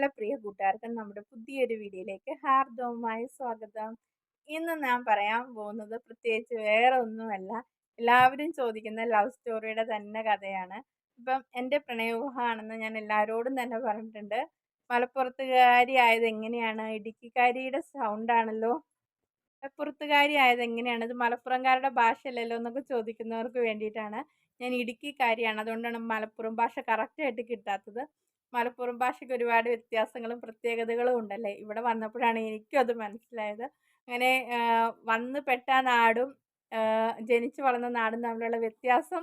എല്ലാ പ്രിയ കൂട്ടുകാർക്കും നമ്മുടെ പുതിയൊരു വീഡിയോയിലേക്ക് ഹാർദവുമായി സ്വാഗതം. ഇന്ന് ഞാൻ പറയാൻ പോകുന്നത് പ്രത്യേകിച്ച് വേറെ ഒന്നുമല്ല എല്ലാവരും ചോദിക്കുന്ന ലവ് സ്റ്റോറിയുടെ തന്നെ കഥയാണ്. ഇപ്പം എന്റെ പ്രണയവിവാഹമാണെന്ന് ഞാൻ എല്ലാവരോടും തന്നെ പറഞ്ഞിട്ടുണ്ട്. മലപ്പുറത്തുകാരി ആയത് എങ്ങനെയാണ്? ഇടുക്കിക്കാരിയുടെ സൗണ്ടാണല്ലോ മലപ്പുറത്തുകാരി ആയത് എങ്ങനെയാണ്? ഇത് മലപ്പുറംകാരുടെ ഭാഷയല്ലല്ലോ എന്നൊക്കെ ചോദിക്കുന്നവർക്ക് വേണ്ടിയിട്ടാണ്. ഞാൻ ഇടുക്കിക്കാരിയാണ്. അതുകൊണ്ടാണ് മലപ്പുറം ഭാഷ കറക്റ്റായിട്ട് കിട്ടാത്തത്. മലപ്പുറം ഭാഷയ്ക്ക് ഒരുപാട് വ്യത്യാസങ്ങളും പ്രത്യേകതകളും ഉണ്ടല്ലേ? ഇവിടെ വന്നപ്പോഴാണ് എനിക്കും അത് മനസ്സിലായത്. അങ്ങനെ വന്ന് പെട്ട നാടും ജനിച്ചു വളർന്ന നാടും തമ്മിലുള്ള വ്യത്യാസം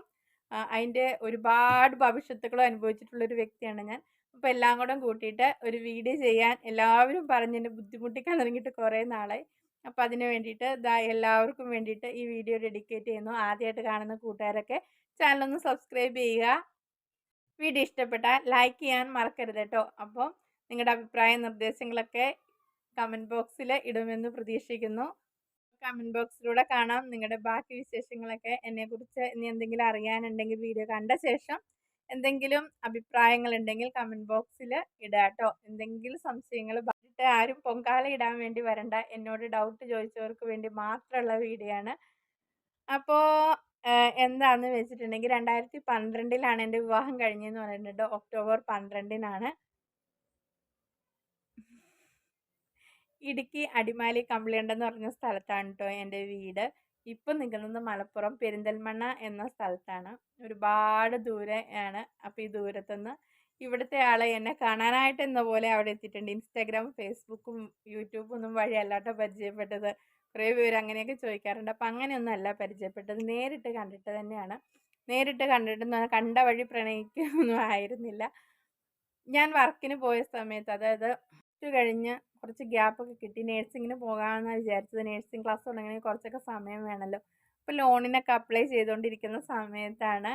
അതിന്റെ ഒരുപാട് ഭവിഷ്യത്തുകളും അനുഭവിച്ചിട്ടുള്ളൊരു വ്യക്തിയാണ് ഞാൻ. അപ്പോൾ എല്ലാം കൂടെ കൂട്ടിയിട്ട് ഒരു വീഡിയോ ചെയ്യാൻ എല്ലാവരും പറഞ്ഞ് എന്നെ ബുദ്ധിമുട്ടിക്കാൻ തുടങ്ങിയിട്ട് കുറേ നാളായി. അപ്പോൾ അതിന് വേണ്ടിയിട്ട് ഇതാ എല്ലാവർക്കും വേണ്ടിയിട്ട് ഈ വീഡിയോ ഡെഡിക്കേറ്റ് ചെയ്യുന്നു. ആദ്യമായിട്ട് കാണുന്ന കൂട്ടുകാരൊക്കെ ചാനലൊന്ന് സബ്സ്ക്രൈബ് ചെയ്യുക. വീഡിയോ ഇഷ്ടപ്പെട്ടാൽ ലൈക്ക് ചെയ്യാൻ മറക്കരുത് കേട്ടോ അപ്പം നിങ്ങളുടെ അഭിപ്രായ നിർദ്ദേശങ്ങളൊക്കെ കമന്റ് ബോക്സിൽ ഇടുമെന്ന് പ്രതീക്ഷിക്കുന്നു. കമന്റ് ബോക്സിലൂടെ കാണാം. നിങ്ങളുടെ ബാക്കി വിശേഷങ്ങളൊക്കെ എന്നെക്കുറിച്ച് ഇനി എന്തെങ്കിലും അറിയാനുണ്ടെങ്കിൽ വീഡിയോ കണ്ട ശേഷം എന്തെങ്കിലും അഭിപ്രായങ്ങളുണ്ടെങ്കിൽ കമന്റ് ബോക്സിൽ ഇടുക കേട്ടോ എന്തെങ്കിലും സംശയങ്ങൾ പറഞ്ഞിട്ട് ആരും പൊങ്കാല ഇടാൻ വേണ്ടി വരണ്ട. എന്നോട് ഡൗട്ട് ചോദിച്ചവർക്ക് വേണ്ടി മാത്രമുള്ള വീഡിയോ ആണ്. അപ്പോൾ എന്താണെന്ന് വെച്ചിട്ടുണ്ടെങ്കിൽ രണ്ടായിരത്തി പന്ത്രണ്ടിലാണ് എന്റെ വിവാഹം കഴിഞ്ഞതെന്ന് പറയുന്നത് ഒക്ടോബർ പന്ത്രണ്ടിനാണ്. ഇടുക്കി അടിമാലി കമ്പിളിയണ്ട എന്ന് പറഞ്ഞ സ്ഥലത്താണ് കേട്ടോ എന്റെ വീട്. ഇപ്പം നിൽക്കുന്നത് മലപ്പുറം പെരിന്തൽമണ്ണ എന്ന സ്ഥലത്താണ്. ഒരുപാട് ദൂരെ ആണ്. അപ്പോൾ ഈ ദൂരത്തുനിന്ന് ഇവിടുത്തെ ആളെ എന്നെ കാണാനായിട്ട് എന്ന പോലെ അവിടെ എത്തിയിട്ടുണ്ട്. ഇൻസ്റ്റാഗ്രാം ഫേസ്ബുക്കും യൂട്യൂബും ഒന്നും വഴി അല്ലാട്ടോ പരിചയപ്പെട്ടത്. കുറേ പേര് അങ്ങനെയൊക്കെ ചോദിക്കാറുണ്ട്. അപ്പം അങ്ങനെയൊന്നും അല്ല പരിചയപ്പെട്ടത്. നേരിട്ട് കണ്ടിട്ട് തന്നെയാണ്. നേരിട്ട് കണ്ടിട്ട് കണ്ട വഴി പ്രണയിക്കൊന്നും ആയിരുന്നില്ല. ഞാൻ വർക്കിന് പോയ സമയത്ത് അതായത് പ്ലസ് കഴിഞ്ഞ് കുറച്ച് ഗ്യാപ്പൊക്കെ കിട്ടി. നേഴ്സിങ്ങിന് പോകാമെന്നാണ് വിചാരിച്ചത്. നേഴ്സിംഗ് ക്ലാസ് തുടങ്ങണമെങ്കിൽ കുറച്ചൊക്കെ സമയം വേണമല്ലോ. അപ്പോൾ ലോണിനൊക്കെ അപ്ലൈ ചെയ്തുകൊണ്ടിരിക്കുന്ന സമയത്താണ്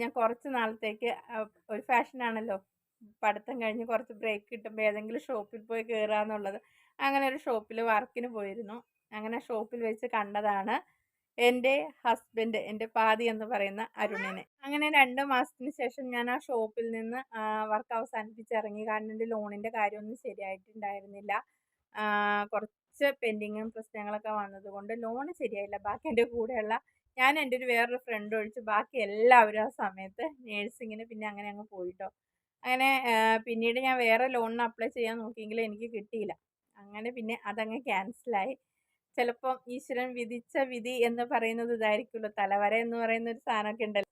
ഞാൻ കുറച്ച് നാളത്തേക്ക് ഒരു ഫാഷനാണല്ലോ. പഠിത്തം കഴിഞ്ഞ് കുറച്ച് ബ്രേക്ക് കിട്ടുമ്പോൾ ഏതെങ്കിലും ഷോപ്പിൽ പോയി കയറുക എന്നുള്ളത് അങ്ങനെ ഒരു ഷോപ്പിൽ വർക്കിന് പോയിരുന്നു. അങ്ങനെ ഷോപ്പിൽ വെച്ച് കണ്ടതാണ് എന്റെ ഹസ്ബൻഡ് എന്റെ പാതി എന്ന് പറയുന്ന അരുണിനെ. അങ്ങനെ രണ്ട് മാസത്തിന് ശേഷം ഞാൻ ആ ഷോപ്പിൽ നിന്ന് വർക്ക് അവസാനിപ്പിച്ച് ഇറങ്ങി കാരണം എന്റെ ലോണിന്റെ കാര്യമൊന്നും ശരിയായിട്ടുണ്ടായിരുന്നില്ല. കുറച്ച് പെൻഡിങ്ങും പ്രശ്നങ്ങളൊക്കെ വന്നതുകൊണ്ട് ലോൺ ശരിയായില്ല. ബാക്കി എന്റെ കൂടെയുള്ള ഞാൻ എന്റെ ഒരു വേറൊരു ഫ്രണ്ട് ഒഴിച്ച് ബാക്കി എല്ലാവരും ആ സമയത്ത് നേഴ്സിങ്ങിന് പിന്നെ അങ്ങനെ അങ്ങ് പോയിട്ടോ. അങ്ങനെ പിന്നീട് ഞാൻ വേറെ ലോണിന് അപ്ലൈ ചെയ്യാൻ നോക്കിയെങ്കിലും എനിക്ക് കിട്ടിയില്ല. അങ്ങനെ പിന്നെ അതങ്ങ് ക്യാൻസലായി ചിലപ്പം ഈശ്വരൻ വിധിച്ച വിധി എന്ന് പറയുന്നത് ഇതായിരിക്കുമല്ലോ. തലവര എന്ന് പറയുന്ന ഒരു സാധനമൊക്കെ ഉണ്ടല്ലോ.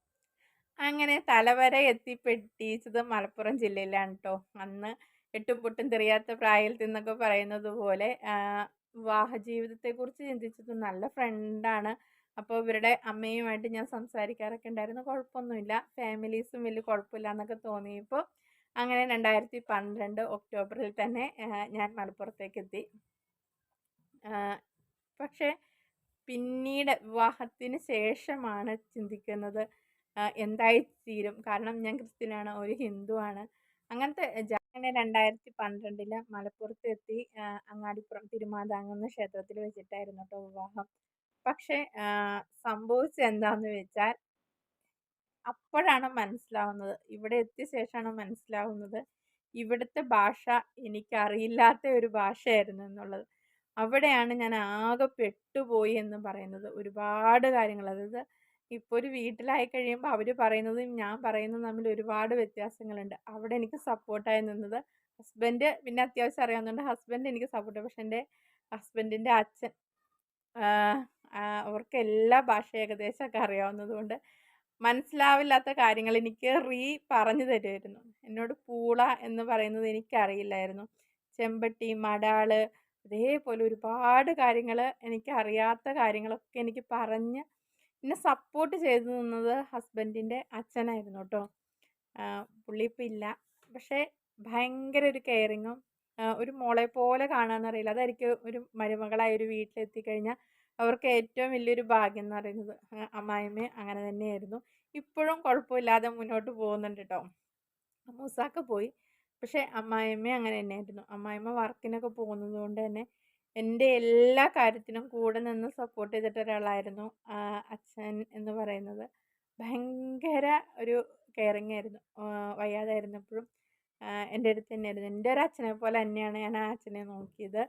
അങ്ങനെ തലവര എത്തിപ്പെട്ടിച്ചത് മലപ്പുറം ജില്ലയിലാണ് കേട്ടോ അന്ന് എട്ടും പൊട്ടും തെറിയാത്ത പ്രായത്തിൽ നിന്നൊക്കെ പറയുന്നത് പോലെ വിവാഹ ജീവിതത്തെക്കുറിച്ച് ചിന്തിച്ചത് നല്ല ഫ്രണ്ടാണ് അപ്പോൾ ഇവരുടെ അമ്മയുമായിട്ട് ഞാൻ സംസാരിക്കാറൊക്കെ ഉണ്ടായിരുന്നു. കുഴപ്പമൊന്നുമില്ല. ഫാമിലീസും വലിയ കുഴപ്പമില്ല എന്നൊക്കെ തോന്നിയപ്പോൾ അങ്ങനെ രണ്ടായിരത്തി പന്ത്രണ്ട് ഒക്ടോബറിൽ തന്നെ ഞാൻ മലപ്പുറത്തേക്ക് എത്തി. പക്ഷേ പിന്നീട് വിവാഹത്തിന് ശേഷമാണ് ചിന്തിക്കുന്നത് എന്തായി തീരും കാരണം ഞാൻ ക്രിസ്ത്യനാണ് ഒരു ഹിന്ദുവാണ്. അങ്ങനത്തെ അങ്ങനെ രണ്ടായിരത്തി പന്ത്രണ്ടിൽ മലപ്പുറത്ത് എത്തി അങ്ങാടിപ്പുറം തിരുമാതാങ്ങുന്ന ക്ഷേത്രത്തിൽ വെച്ചിട്ടായിരുന്നു കേട്ടോ വിവാഹം. പക്ഷേ സംഭവിച്ചത് എന്താന്ന് വെച്ചാൽ അപ്പോഴാണ് മനസ്സിലാവുന്നത്. ഇവിടെ എത്തിയ ശേഷമാണ് മനസ്സിലാവുന്നത്. ഇവിടുത്തെ ഭാഷ എനിക്കറിയില്ലാത്ത ഒരു ഭാഷയായിരുന്നു എന്നുള്ളത്. അവിടെയാണ് ഞാൻ ആകെ പെട്ടുപോയി എന്ന് പറയുന്നത്. ഒരുപാട് കാര്യങ്ങൾ. അതായത് ഇപ്പോൾ ഒരു വീട്ടിലായി കഴിയുമ്പോൾ അവർ പറയുന്നതും ഞാൻ പറയുന്നതും തമ്മിൽ ഒരുപാട് വ്യത്യാസങ്ങളുണ്ട്. അവിടെ എനിക്ക് സപ്പോർട്ടായി നിന്നത് ഹസ്ബൻഡ് പിന്നെ അത്യാവശ്യം അറിയാവുന്നതുകൊണ്ട് ഹസ്ബൻഡ് എനിക്ക് സപ്പോർട്ട് പക്ഷെ എന്റെ ഹസ്ബൻഡിന്റെ അച്ഛൻ അവർക്ക് എല്ലാ ഭാഷ ഏകദേശമൊക്കെ അറിയാവുന്നതുകൊണ്ട് മനസ്സിലാവില്ലാത്ത കാര്യങ്ങൾ എനിക്ക് റീ പറഞ്ഞു തരുമായിരുന്നു. എന്നോട് പൂള എന്ന് പറയുന്നത് എനിക്കറിയില്ലായിരുന്നു. ചെമ്പട്ടി മടാൾ അതേപോലെ ഒരുപാട് കാര്യങ്ങൾ എനിക്ക് അറിയാത്ത കാര്യങ്ങളൊക്കെ എനിക്ക് പറഞ്ഞ് എന്നെ സപ്പോർട്ട് ചെയ്തു നിന്നത് ഹസ്ബൻഡിന്റെ അച്ഛനായിരുന്നു കേട്ടോ പുള്ളി ഇപ്പം ഇല്ല. പക്ഷേ ഭയങ്കര ഒരു കെയറിങ്ങും ഒരു മോളെ പോലെ കാണാമെന്നറിയില്ല അതായിരിക്കും ഒരു മരുമകളായ ഒരു വീട്ടിലെത്തിക്കഴിഞ്ഞാൽ അവർക്ക് ഏറ്റവും വലിയൊരു ഭാഗ്യം എന്ന് പറയുന്നത്. അമ്മായിമ്മ അങ്ങനെ തന്നെയായിരുന്നു. ഇപ്പോഴും കുഴപ്പമില്ലാതെ മുന്നോട്ട് പോകുന്നുണ്ട് കേട്ടോ മൂസാക്ക പോയി. പക്ഷേ അമ്മായിമ്മ അങ്ങനെ തന്നെയായിരുന്നു. അമ്മായിമ്മ വർക്കിനൊക്കെ പോകുന്നത് കൊണ്ട് തന്നെ എന്റെ എല്ലാ കാര്യത്തിനും കൂടെ നിന്ന് സപ്പോർട്ട് ചെയ്തിട്ട ഒരാളായിരുന്നു അച്ഛൻ എന്ന് പറയുന്നത്. ഭയങ്കര ഒരു കെയറിങ് ആയിരുന്നു. വയ്യാതായിരുന്നപ്പോഴും എന്റെ അടുത്ത് തന്നെയായിരുന്നു. എന്റെ ഒരു അച്ഛനെ പോലെ തന്നെയാണ് ഞാൻ ആ അച്ഛനെ നോക്കിയത്.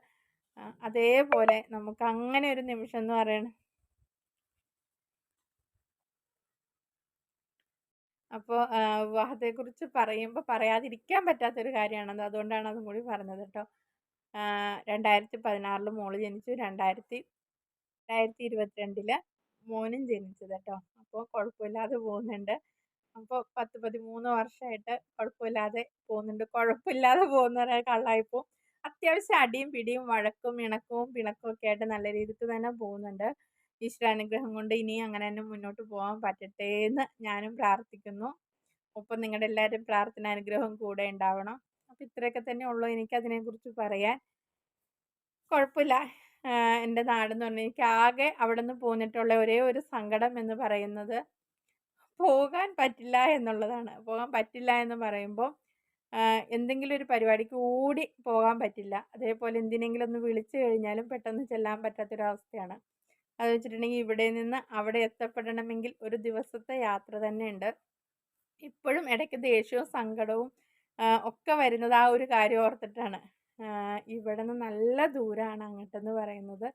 അതേപോലെ നമുക്ക് അങ്ങനെ ഒരു നിമിഷം എന്ന് പറയുന്നത് അപ്പോൾ വിവാഹത്തെക്കുറിച്ച് പറയുമ്പോൾ പറയാതിരിക്കാൻ പറ്റാത്തൊരു കാര്യമാണത് അതുകൊണ്ടാണ് അതും കൂടി പറഞ്ഞത് കേട്ടോ രണ്ടായിരത്തി പതിനാറിൽ മോൾ ജനിച്ചു. രണ്ടായിരത്തി രണ്ടായിരത്തി ഇരുപത്തിരണ്ടിൽ മോനും ജനിച്ചത് കേട്ടോ അപ്പോൾ കുഴപ്പമില്ലാതെ പോകുന്നുണ്ട്. അപ്പോൾ പത്ത് പതിമൂന്ന് വർഷമായിട്ട് കുഴപ്പമില്ലാതെ പോകുന്നുണ്ട്. കുഴപ്പമില്ലാതെ പോകുന്ന കള്ളായിപ്പോൾ അത്യാവശ്യം അടിയും പിടിയും വഴക്കും ഇണക്കവും പിണക്കവും ഒക്കെ ആയിട്ട് നല്ല രീതിക്ക് തന്നെ പോകുന്നുണ്ട്. ഈശ്വരാനുഗ്രഹം കൊണ്ട് ഇനി അങ്ങനെ തന്നെ മുന്നോട്ട് പോകാൻ പറ്റട്ടെ എന്ന് ഞാനും പ്രാർത്ഥിക്കുന്നു. ഒപ്പം നിങ്ങളുടെ എല്ലാവരും പ്രാർത്ഥന അനുഗ്രഹം കൂടെ ഉണ്ടാവണം. അപ്പോൾ ഇത്രയൊക്കെ തന്നെ ഉള്ളൂ എനിക്കതിനെക്കുറിച്ച് പറയാൻ. കുഴപ്പമില്ല എന്റെ നാടെന്ന് പറഞ്ഞാൽ എനിക്ക് ആകെ അവിടെ നിന്ന് പോന്നിട്ടുള്ള ഒരേ ഒരു സങ്കടം എന്ന് പറയുന്നത് പോകാൻ പറ്റില്ല എന്നുള്ളതാണ്. പോകാൻ പറ്റില്ല എന്ന് പറയുമ്പോൾ എന്തെങ്കിലും ഒരു പരിപാടിക്ക് ഓടി പോകാൻ പറ്റില്ല. അതേപോലെ എന്തിനെങ്കിലും ഒന്ന് വിളിച്ചു കഴിഞ്ഞാലും പെട്ടെന്ന് ചെല്ലാൻ പറ്റാത്തൊരവസ്ഥയാണ്. അത് വെച്ചിട്ടുണ്ടെങ്കിൽ ഇവിടെ നിന്ന് അവിടെ എത്തപ്പെടണമെങ്കിൽ ഒരു ദിവസത്തെ യാത്ര തന്നെയുണ്ട്. ഇപ്പോഴും ഇടയ്ക്ക് ദേഷ്യവും സങ്കടവും ഒക്കെ വരുന്നത് ആ ഒരു കാര്യം ഓർത്തിട്ടാണ്. ഇവിടെ നിന്ന് നല്ല ദൂരമാണ് അങ്ങോട്ടെന്ന് പറയുന്നത്.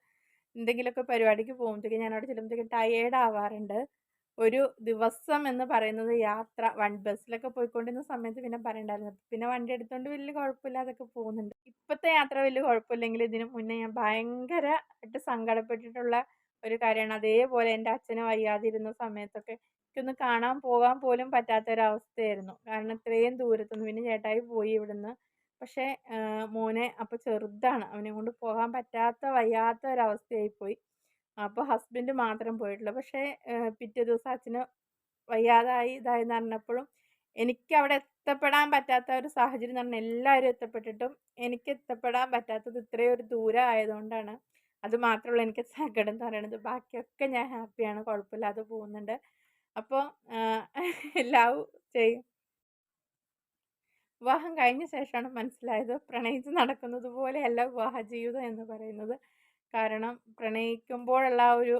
എന്തെങ്കിലുമൊക്കെ പരിപാടിക്ക് പോകുമ്പോഴത്തേക്ക് ഞാൻ അവിടെ ചെല്ലുമ്പോഴത്തേക്ക് ടയേർഡ് ആവാറുണ്ട്. ഒരു ദിവസം എന്ന് പറയുന്നത് യാത്ര വൺ ബസ്സിലൊക്കെ പോയിക്കൊണ്ടിരുന്ന സമയത്ത് പിന്നെ പറയണ്ടായിരുന്നു. പിന്നെ വണ്ടി എടുത്തുകൊണ്ട് വലിയ കുഴപ്പമില്ല അതൊക്കെ പോകുന്നുണ്ട്. ഇപ്പോഴത്തെ യാത്ര വലിയ കുഴപ്പമില്ലെങ്കിൽ ഇതിന് മുന്നേ ഞാൻ ഭയങ്കരമായിട്ട് സങ്കടപ്പെട്ടിട്ടുള്ള ഒരു കാര്യമാണ്. അതേപോലെ എന്റെ അച്ഛന് വയ്യാതിരുന്ന സമയത്തൊക്കെ എനിക്കൊന്ന് കാണാൻ പോകാൻ പോലും പറ്റാത്തൊരവസ്ഥയായിരുന്നു. കാരണം ഇത്രയും ദൂരത്തുനിന്ന് പിന്നെ ചേട്ടായി പോയി ഇവിടുന്ന്. പക്ഷേ മോനെ അപ്പോൾ ചെറുതാണ്. അവനെ കൊണ്ട് പോകാൻ പറ്റാത്ത വയ്യാത്ത ഒരവസ്ഥയായി പോയി അപ്പോൾ ഹസ്ബൻഡ് മാത്രം പോയിട്ടുള്ളൂ. പക്ഷേ പിറ്റേ ദിവസം അച്ഛന് വയ്യാതായി ഇതായെന്ന് പറഞ്ഞപ്പോഴും എനിക്ക് അവിടെ എത്തപ്പെടാൻ പറ്റാത്ത ഒരു സാഹചര്യം എന്ന് പറഞ്ഞാൽ എല്ലാവരും എത്തപ്പെട്ടിട്ടും എനിക്ക് എത്തപ്പെടാൻ പറ്റാത്തത് ഇത്രയും ഒരു ദൂരം ആയതുകൊണ്ടാണ്. അത് മാത്രമുള്ള എനിക്ക് സങ്കടം എന്ന് ബാക്കിയൊക്കെ ഞാൻ ഹാപ്പിയാണ് കുഴപ്പമില്ലാതെ പോകുന്നുണ്ട്. അപ്പോൾ ലവ് ചെയ്യും. വിവാഹം കഴിഞ്ഞ ശേഷമാണ് മനസ്സിലായത് പ്രണയിച്ച് നടക്കുന്നത് പോലെയല്ല വിവാഹ ജീവിതം എന്ന് പറയുന്നത്. കാരണം പ്രണയിക്കുമ്പോഴുള്ള ഒരു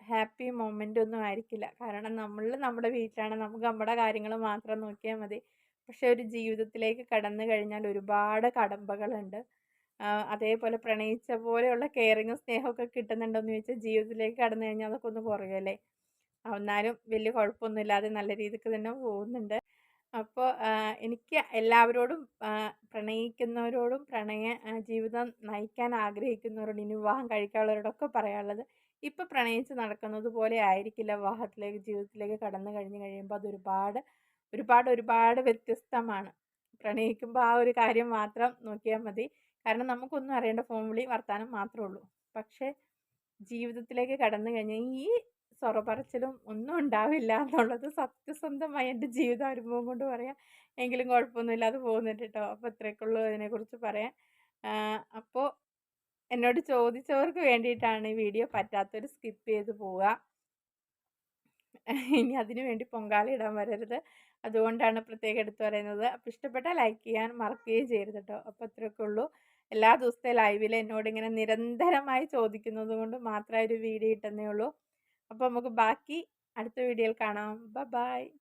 ഹാപ്പി മൊമെന്റ് ഒന്നും ആയിരിക്കില്ല. കാരണം നമ്മൾ നമ്മുടെ വീട്ടിലാണ്. നമുക്ക് നമ്മുടെ കാര്യങ്ങൾ മാത്രം നോക്കിയാൽ മതി. പക്ഷെ ഒരു ജീവിതത്തിലേക്ക് കടന്നു കഴിഞ്ഞാൽ ഒരുപാട് കടമ്പകളുണ്ട്. അതേപോലെ പ്രണയിച്ച പോലെയുള്ള കെയറിങ്ങും സ്നേഹമൊക്കെ കിട്ടുന്നുണ്ടോയെന്ന് ചോദിച്ചാൽ ജീവിതത്തിലേക്ക് കടന്നു കഴിഞ്ഞാൽ അതൊക്കെ ഒന്ന് കുറയുമല്ലേ എന്നാലും വലിയ കുഴപ്പമൊന്നുമില്ലാതെ നല്ല രീതിക്ക് തന്നെ പോകുന്നുണ്ട്. അപ്പോൾ എനിക്ക് എല്ലാവരോടും പ്രണയിക്കുന്നവരോടും പ്രണയ ജീവിതം നയിക്കാൻ ആഗ്രഹിക്കുന്നവരോടും ഇനി വിവാഹം കഴിക്കാനുള്ളവരോടൊക്കെ പറയാനുള്ളത് ഇപ്പം പ്രണയിച്ച് നടക്കുന്നത് പോലെ ആയിരിക്കില്ല. വിവാഹത്തിലേക്ക് ജീവിതത്തിലേക്ക് കടന്നു കഴിഞ്ഞ് കഴിയുമ്പോൾ അതൊരുപാട് ഒരുപാട് ഒരുപാട് വ്യത്യസ്തമാണ്. പ്രണയിക്കുമ്പോൾ ആ ഒരു കാര്യം മാത്രം നോക്കിയാൽ മതി. കാരണം നമുക്കൊന്നും അറിയേണ്ട ഫോൺ വിളി വർത്താനം മാത്രമേ ഉള്ളൂ. പക്ഷേ ജീവിതത്തിലേക്ക് കടന്നു കഴിഞ്ഞാൽ ഈ സൊറ പറച്ചിലും ഒന്നും ഉണ്ടാവില്ല എന്നുള്ളത് സത്യസന്ധമായ എന്റെ ജീവിത അനുഭവം കൊണ്ട് പറയാം. എങ്കിലും കുഴപ്പമൊന്നുമില്ലാതെ പോകുന്നുണ്ട് കേട്ടോ. അപ്പോൾ ഇത്രയൊക്കെയുള്ളൂ അതിനെക്കുറിച്ച് പറയാൻ. അപ്പോൾ എന്നോട് ചോദിച്ചവർക്ക് വേണ്ടിയിട്ടാണ് ഈ വീഡിയോ പറ്റാത്തവർ സ്കിപ്പ് ചെയ്ത് പോവുക. ഇനി അതിനു വേണ്ടി പൊങ്കാല ഇടാൻ വരരുത്. അതുകൊണ്ടാണ് പ്രത്യേകം എടുത്തു പറയുന്നത്. അപ്പോൾ ഇഷ്ടപ്പെട്ടാൽ ലൈക്ക് ചെയ്യാൻ മറക്കുകയും ചെയ്യരുത് കേട്ടോ. അപ്പോൾ അത്രയൊക്കെ ഉള്ളൂ. എല്ലാ ദിവസത്തെ ലൈവിൽ എന്നോട് ഇങ്ങനെ നിരന്തരമായി ചോദിക്കുന്നത് കൊണ്ട് മാത്രമേ ഒരു വീഡിയോ ഇട്ടെന്നേ ഉള്ളൂ. അപ്പോൾ നമുക്ക് ബാക്കി അടുത്ത വീഡിയോയിൽ കാണാം. ബൈ